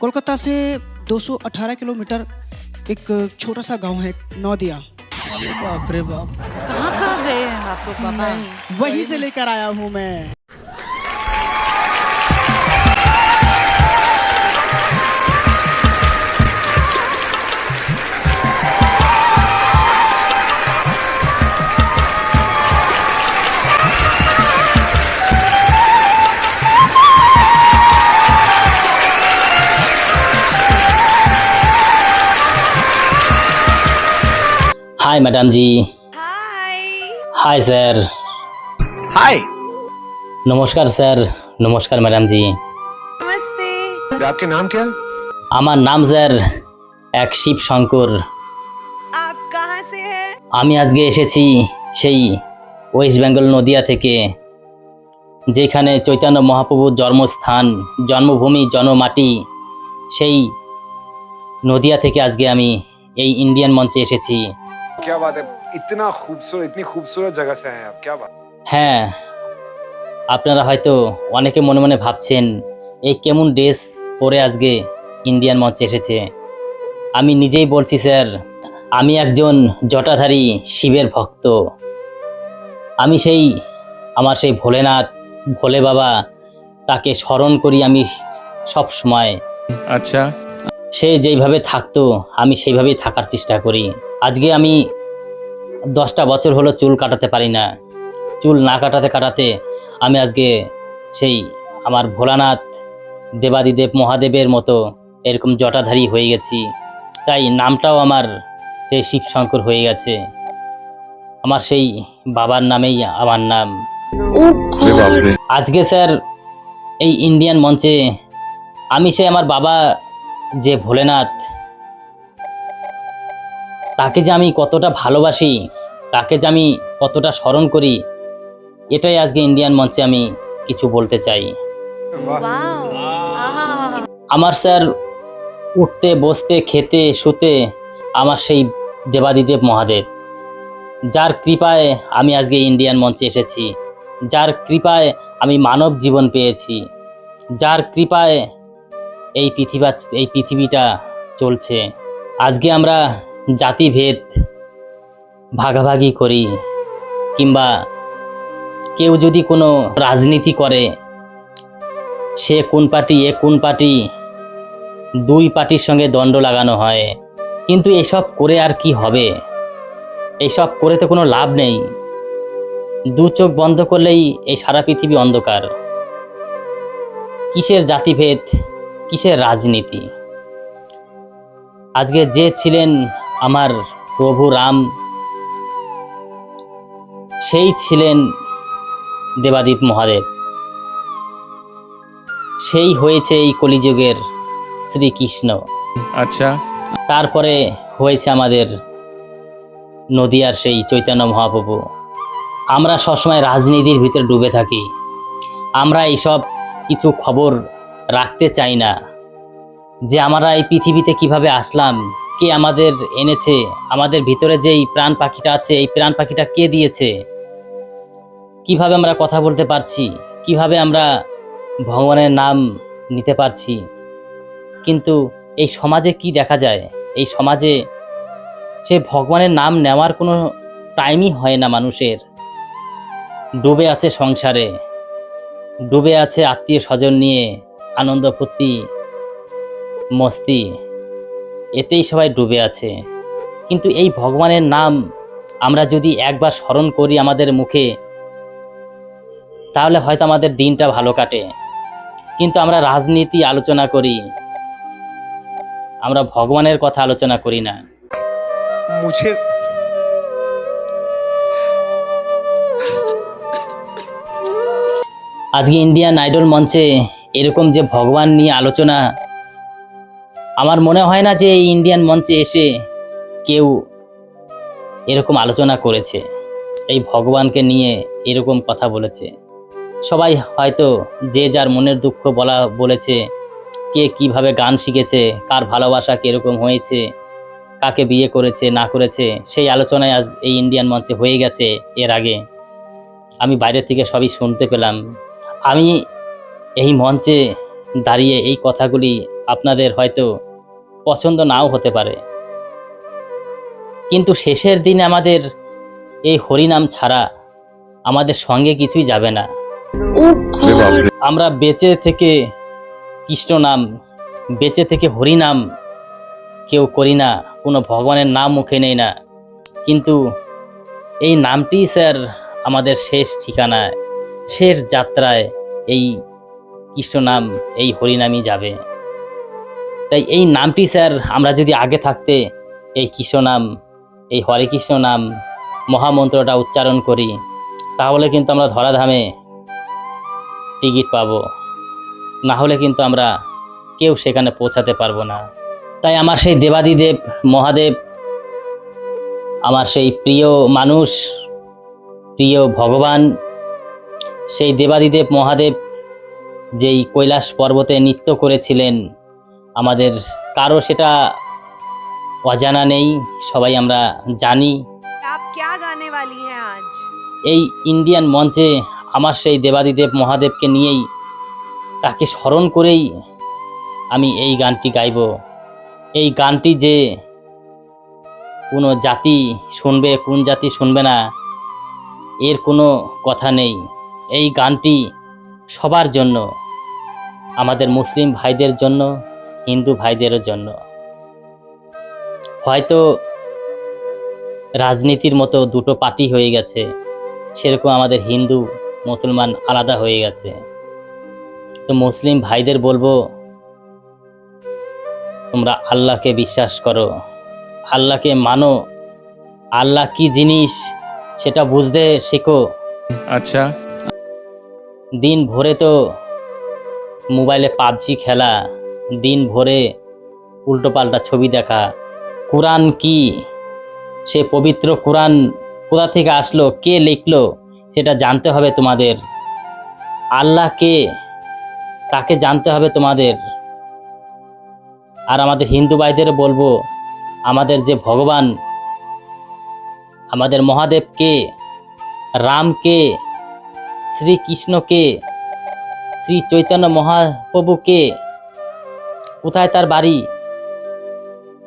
कोलकाता से 218 किलोमीटर एक छोटा सा गाँव है नौदिया। बाप रे बाप। कहाँ कहाँ गए हैं आपको पता पापा वहीं से लेकर आया हूँ मैं। Hi madam ji hi sir hi নমস্কার স্যার নমস্কার ম্যাডাম জি নাম আমার নাম স্যার এক শিব শঙ্কর আমি আজকে এসেছি সেই ওয়েস্ট বেঙ্গল নদিয়া থেকে যেখানে চৈতন্য মহাপ্রভুর জন্মস্থান জন্মভূমি জনমাটি সেই নদিয়া থেকে আজকে আমি এই ইন্ডিয়ান মঞ্চে এসেছি क्या बात है इतना खूबसूरत इतनी खूबसूरत जगह से हैं आप क्या बात হ্যাঁ আপনারা হয়তো অনেকে মনে মনে ভাবছেন এই কেমন ড্রেস পরে আজকে ইন্ডিয়ান মঞ্চে এসেছে আমি নিজেই বলছি স্যার আমি একজন জটাধারী শিবের ভক্ত আমি সেই আমার সেই ভোলেনাথ ভোলে বাবা তাকে স্মরণ করি আমি সব সময় अच्छा সে যেইভাবে থাকতো আমি সেইভাবেই থাকার চেষ্টা করি আজকে আমি দশটা বছর হলো চুল কাটাতে পারি না। চুল না কাটাতে কাটাতে আমি আজকে সেই আমার ভোলানাথ দেবাদিদেব মহাদেবের মতো এরকম জটাধারী হয়ে গেছি। তাই নামটাও আমার সেই শিবশঙ্কর হয়ে গেছে। আমার সেই বাবার নামেই আমার নাম। আজকে স্যার এই ইন্ডিয়ান মঞ্চে আমি সে আমার বাবা যে ভোলেনাথ তাকে যে আমি কতটা ভালোবাসি তাকে যে আমি কতটা স্মরণ করি এটাই আজকে ইন্ডিয়ান মঞ্চে আমি কিছু বলতে চাই। আমার স্যার উঠতে বসতে খেতে শুতে আমার সেই দেবাদিদেব মহাদেব যার কৃপায় আমি আজকে ইন্ডিয়ান মঞ্চে এসেছি যার কৃপায় আমি মানব জীবন পেয়েছি যার কৃপায় এই পৃথিবী এই পৃথিবীটা চলছে। আজকে আমরা জাতিভেদ ভাগাভাগি করি কিংবা কেউ যদি কোনো রাজনীতি করে, সে কোন পার্টি, এ কোন পার্টি, দুই পার্টির সঙ্গে দণ্ড লাগানো হয়। কিন্তু এসব করে আর কি হবে? এইসব করে তো কোনো লাভ নেই। দু চোখ বন্ধ করলেই এই সারা পৃথিবী অন্ধকার। কিসের জাতিভেদ, কিসের রাজনীতি? আজকে যে ছিলেন আমার প্রভু রাম। সেই ছিলেন দেবাদীপ মহাদেব। সেই হয়েছে এই কলিযুগের শ্রীকৃষ্ণ। আচ্ছা। তারপরে হয়েছে আমাদের নদিয়ার সেই চৈতন্য মহাপ্রভু। আমরা সবসময় রাজনীতির ভিতরে ডুবে থাকি। আমরা এইসব কিছু খবর রাখতে চাই না। যে আমরা এই পৃথিবীতে কীভাবে আসলাম কে আমাদের এনেছে? আমাদের ভিতরে যে এই প্রাণ পাখিটা আছে, এই প্রাণ পাখিটা কে দিয়েছে? কীভাবে আমরা কথা বলতে পারছি? কীভাবে আমরা ভগবানের নাম নিতে পারছি? কিন্তু এই সমাজে কি দেখা যায়? এই সমাজে সে ভগবানের নাম নেওয়ার কোনো টাইমই হয় না মানুষের। ডুবে আছে সংসারে। ডুবে আছে আত্মীয় স্বজন নিয়ে আনন্দ ফুর্তি, মস্তি। এতেই সবাই ডুবে আছে। কিন্তু এই ভগবানের নাম আমরা যদি একবার স্মরণ করি আমাদের মুখে তাহলে হয়তো আমাদের দিনটা ভালো কাটে। কিন্তু আমরা রাজনীতি আলোচনা করি আমরা ভগবানের কথা আলোচনা করি না। আজকে ইন্ডিয়ান আইডল মঞ্চে এরকম যে ভগবান নিয়ে আলোচনা আমার মনে হয় না যে এই ইন্ডিয়ান মঞ্চে এসে কেউ এরকম আলোচনা করেছে। এই ভগবানকে নিয়ে এরকম কথা বলেছে। সবাই হয়তো যে যার মনের দুঃখ বলা বলেছে, কে কীভাবে গান শিখেছে, কার ভালোবাসা কীরকম হয়েছে, কাকে বিয়ে করেছে, না করেছে, সেই আলোচনায় আজ এই ইন্ডিয়ান মঞ্চে হয়ে গেছে এর আগে। আমি বাইরে থেকে সবই শুনতে পেলাম। আমি এই মঞ্চে দাঁড়িয়ে এই কথাগুলি আপনাদের হয়তো পছন্দ নাও হতে পারে। কিন্তু শেষের দিনে আমাদের এই হরিনাম ছাড়া আমাদের সঙ্গে কিছুই যাবে না। আমরা বেঁচে থেকে কৃষ্ণ নাম, বেঁচে থেকে হরিনাম কেউ করি না, কোনো ভগবানের নাম মুখে নেই না। কিন্তু এই নামটি স্যার আমাদের শেষ ঠিকানায়, শেষ যাত্রায় এই কৃষ্ণ নাম, এই হরিনামই যাবে। তাই এই নামটি স্যার, আমরা যদি আগে থাকতে এই কৃষ্ণ নাম, এই হরে কৃষ্ণ নাম মহামন্ত্রটা উচ্চারণ করি, তাহলে কিন্তু আমরা ধরাধামে টিকিট পাব। না হলে কিন্তু আমরা কেউ সেখানে পৌঁছাতে পারব না। তাই আমার সেই দেবাদিদেব, মহাদেব, আমার সেই প্রিয় মানুষ, প্রিয় ভগবান, সেই দেবাদিদেব, মহাদেব, যেই কৈলাস পর্বতে নৃত্য করেছিলেন আমাদের কারও সেটা অজানা নেই সবাই আমরা জানি। এই ইন্ডিয়ান মঞ্চে আমার সেই দেবাদিদেব মহাদেবকে নিয়েই তাকে স্মরণ করেই আমি এই গানটি গাইব। এই গানটি যে কোনো জাতি শুনবে কোন জাতি শুনবে না এর কোনো কথা নেই। এই গানটি সবার জন্য আমাদের মুসলিম ভাইদের জন্য হিন্দু ভাইদের জন্য। হয়তো রাজনীতির মতো দুটো পার্টি হয়ে গেছে সেরকম আমাদের হিন্দু মুসলমান আলাদা হয়ে গেছে। তো মুসলিম ভাইদের বলব তোমরা আল্লাহকে বিশ্বাস করো। আল্লাহকে মানো। আল্লাহ কি জিনিস সেটা বুঝতে শেখো। আচ্ছা। দিন ভোরে তো মোবাইলে পাবজি খেলা। দিন ভরে উল্টোপাল্টা ছবি দেখা। কোরআন কি? সে পবিত্র কোরআন কোথা থেকে আসলো? কে লিখলো? সেটা জানতে হবে তোমাদের। আল্লাহ কে? তাকে জানতে হবে তোমাদের? আর আমাদের হিন্দু ভাইদের বলব, আমাদের যে ভগবান, আমাদের মহাদেব কে? রাম কে? শ্রীকৃষ্ণকে শ্রী চৈতন্য মহাপ্রভু কে? কোথায় তার বাড়ি?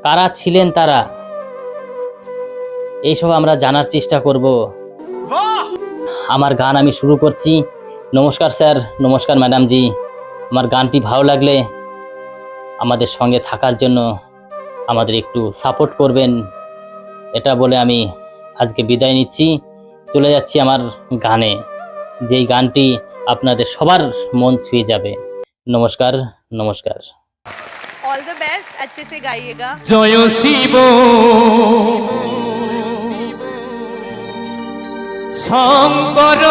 কারা ছিলেন তারা? এইসব আমরা জানার চেষ্টা করব। আমার গান আমি শুরু করছি। নমস্কার স্যার, নমস্কার ম্যাডাম জি আমার গানটি ভালো লাগলে আমাদের সঙ্গে থাকার জন্য আমাদের একটু সাপোর্ট করবেন। এটা বলে আমি আজকে বিদায় নিচ্ছি। চলে যাচ্ছি আমার গানে। যেই গানটি আপনাদের সবার মন ছুঁয়ে যাবে। নমস্কার নমস্কার। ऑल द बेस्ट अच्छे से गाइएगा জয় শিব শঙ্কর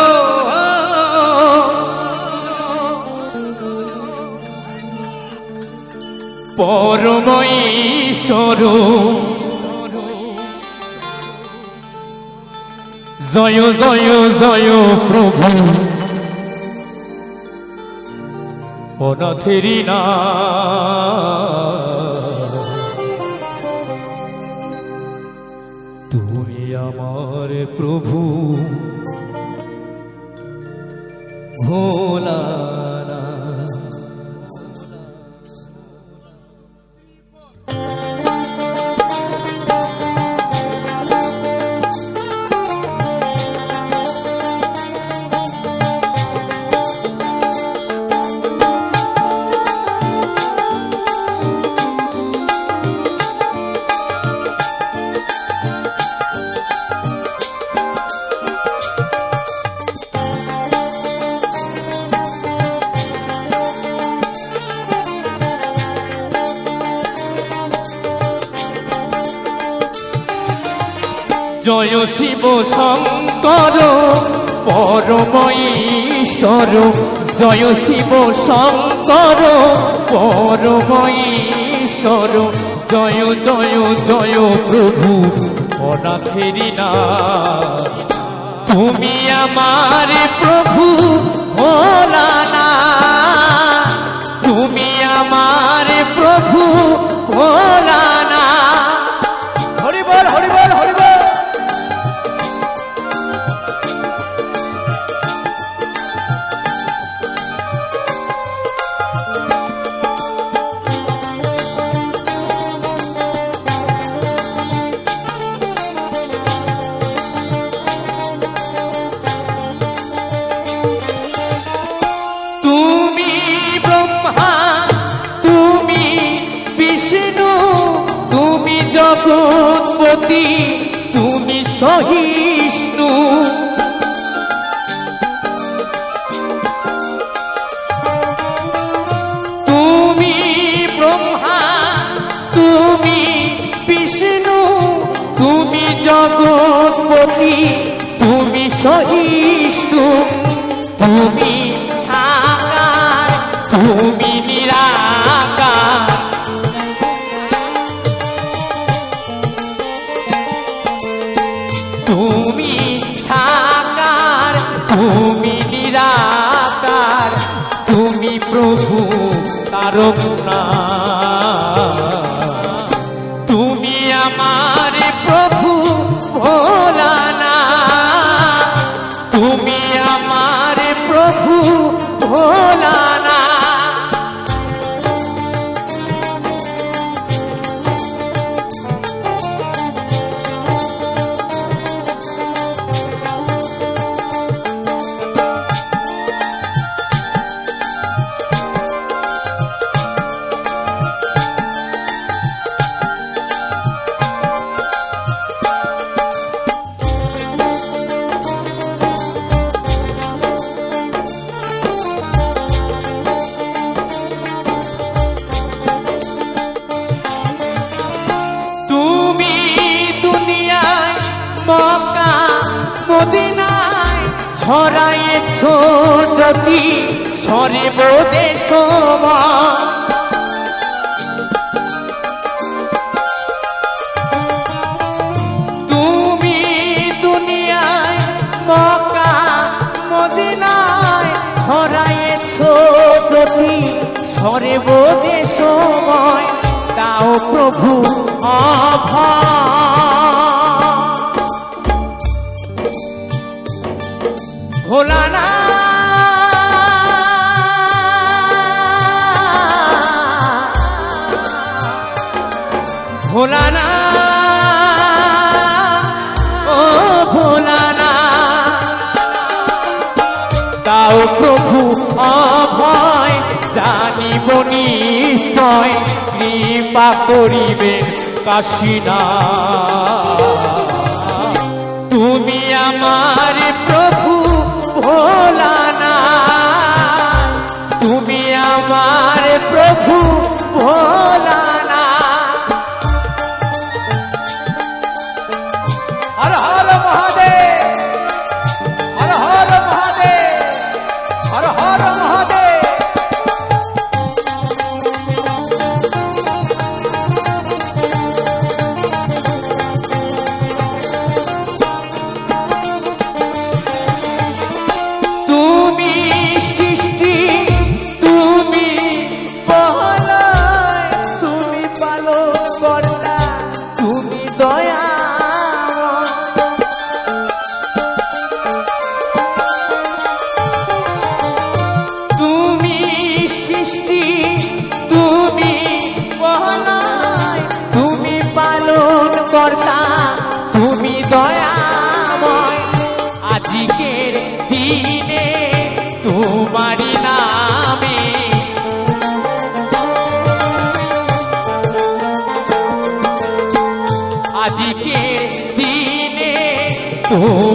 পরমঈশ্বর জয় জয় জয় প্রভু অনাথেরি না। তুমি আমার প্রভু ভোলানা জয় শিব শঙ্কর, পরম ঈশ্বর, জয় শিব শঙ্কর, পরম ঈশ্বর, জয় জয় জয় প্রভু অনাথেরি না তুমি আমার প্রভু ভোলানা তুমি আমার প্রভু ভোলানা জগৎপতি তুমি সহিষ্ণু। তুমি ব্রহ্মা তুমি বিষ্ণু তুমি জগৎপতি মদিনায় ছড়াইয়েছ জ্যোতি সর্বদে সমান তুমি দুনিয়ায় মক্কা, মদিনায় ছড়াইয়েছ জ্যোতি সর্বদে সময় তাও প্রভু অভয় ভোলানা। ভোলানা। ও ভোলানা। জানিব নিশ্চয় কৃপা করিবেন কাশিনা ভোলানা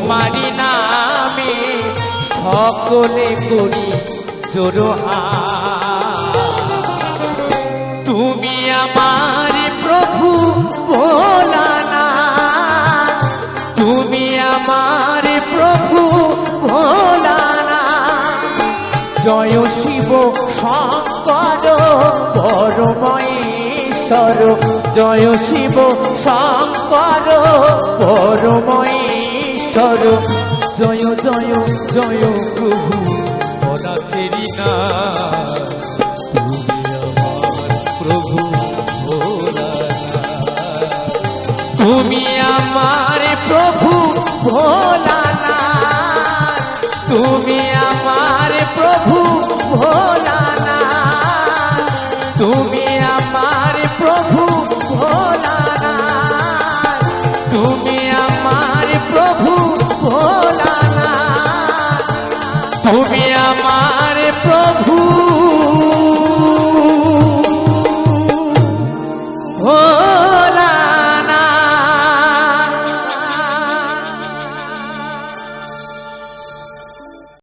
তোমারি নামে, সকলে করি জোরহা তুমি আমার প্রভু ভোলানা তুমি আমার প্রভু ভোলানা জয় শিব শঙ্কর পরময়েশ্বর জয় শিব শঙ্কর পরময়েশ্বর জয় জয় জয় প্রভু অনাথেরি না প্রভু তুমি আমার প্রভু ভোলানা তুমি আমার প্রভু